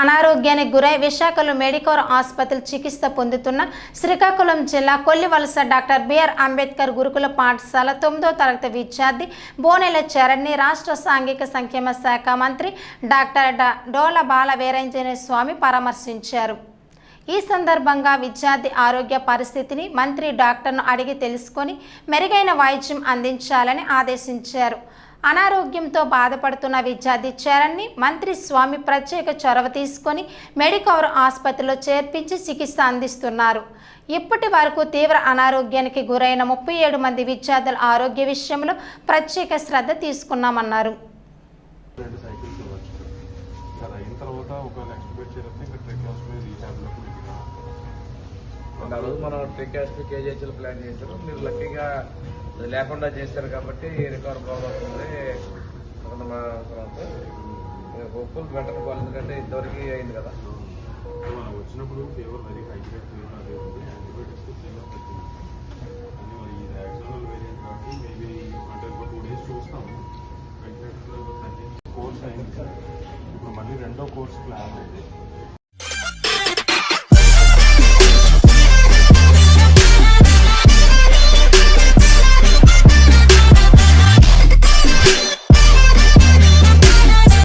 అనారోగ్యానికి గురై విశాఖలో మెడికోర్ ఆసుపత్రి చికిత్స పొందుతున్న శ్రీకాకుళం జిల్లా కొల్లివలస డాక్టర్ బిఆర్ అంబేద్కర్ గురుకుల పాఠశాల తొమ్మిదో తరగతి విద్యార్థి బోనెల చరణ్ని రాష్ట్ర సాంఘిక సంక్షేమ శాఖ మంత్రి డాక్టర్ డోల బాల వీరంజనే స్వామి పరామర్శించారు. ఈ సందర్భంగా విద్యార్థి ఆరోగ్య పరిస్థితిని మంత్రి డాక్టర్ను అడిగి తెలుసుకొని మెరుగైన వైద్యం అందించాలని ఆదేశించారు. అనారోగ్యంతో బాధపడుతున్న విద్యార్థి చరణ్ని మంత్రి స్వామి ప్రత్యేక చొరవ తీసుకొని మెడికవర్ ఆసుపత్రిలో చేర్పించి చికిత్స అందిస్తున్నారు. ఇప్పటి వరకు తీవ్ర అనారోగ్యానికి గురైన ముప్పై ఏడు మంది విద్యార్థుల ఆరోగ్య విషయంలో ప్రత్యేక శ్రద్ధ తీసుకున్నామన్నారు. తర్వాత ఒక నెక్స్ట్ ఆ రోజు మనం ట్రికాస్ట్ కేజీహెచ్ఎల్ ప్లాన్ చేశారు. మీరు లక్కీగా లేకుండా చేశారు కాబట్టి రికవర్ బాగుంటుంది హోప్ఫుల్ బెటర్ కావాలి ఎందుకంటే ఇంతవరకు అయింది కదా. వచ్చినప్పుడు fever very high grade fever అదే ఉంది. యాంటీబయాటిక్స్ కానీ మరి ఇది యాక్సిడల్ వేరియంట్ కాబట్టి మేబీ అంటే ఒక టూ డేస్ చూస్తాం వెంటనే కోర్స్ అయింది. ఇప్పుడు మళ్ళీ రెండో కోర్స్ ప్లాన్ ఉంది.